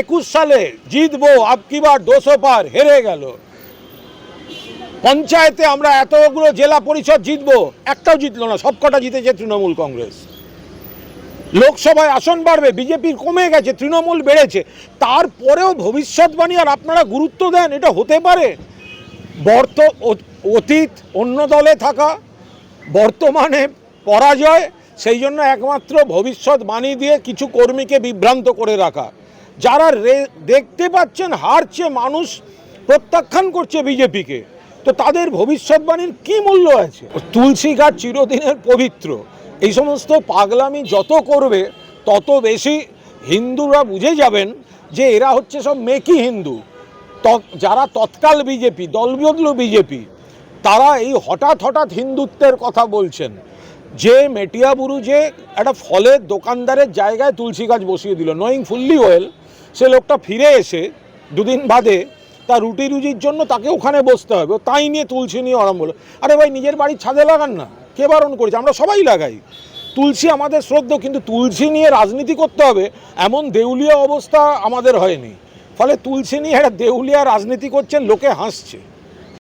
একুশ সালে জিতবো আপকি বার দোষো পার, হেরে গেল। পঞ্চায়েতে আমরা এতগুলো জেলা পরিষদ জিতবো, একটাও জিতলো না, সবকটা জিতেছে তৃণমূল কংগ্রেস। লোকসভায় আসন বাড়বে বিজেপির কমে গেছে, তৃণমূল বেড়েছে। তারপরেও ভবিষ্যৎবাণী আর আপনারা গুরুত্ব দেন, এটা হতে পারে। বর্ত অতীত অন্য দলে থাকা, বর্তমানে পরাজয়, সেই জন্য একমাত্র ভবিষ্যৎবাণী দিয়ে কিছু কর্মীকে বিভ্রান্ত করে রাখা। যারা দেখতে পাচ্ছেন, হারছে মানুষ, প্রত্যাখ্যান করছে বিজেপিকে, তো তাদের ভবিষ্যৎবাণীর কি মূল্য আছে? তুলসী গাছ চিরদিনের পবিত্র। এই সমস্ত পাগলামি যত করবে, তত বেশি হিন্দুরা বুঝে যাবেন যে এরা হচ্ছে সব মেকি হিন্দু। যারা তৎকাল বিজেপি, দলবদলু বিজেপি, তারা এই হঠাৎ হঠাৎ হিন্দুত্বের কথা বলছেন। যে মেটিয়াবুরু যে একটা ফলের দোকানদারের জায়গায় তুলসী গাছ বসিয়ে দিল নোয়িং ফুল্লি ওয়েল সে লোকটা ফিরে এসে দুদিন বাদে তার রুটি রুজির জন্য তাকে ওখানে বসতে হবে। তাই নিয়ে তুলসী নিয়ে আরম্ভ হলো আরে ভাই, নিজের বাড়ির ছাদে লাগান না। কে বারণ করেছে? আমরা সবাই লাগাই। তুলসী আমাদের শ্রদ্ধ, কিন্তু তুলসী নিয়ে রাজনীতি করতে হবে, এমন দেউলিয়া অবস্থা আমাদের হয়নি। ফলে তুলসী নিয়ে একটা দেউলিয়া রাজনীতি করছে লোকে হাসছে।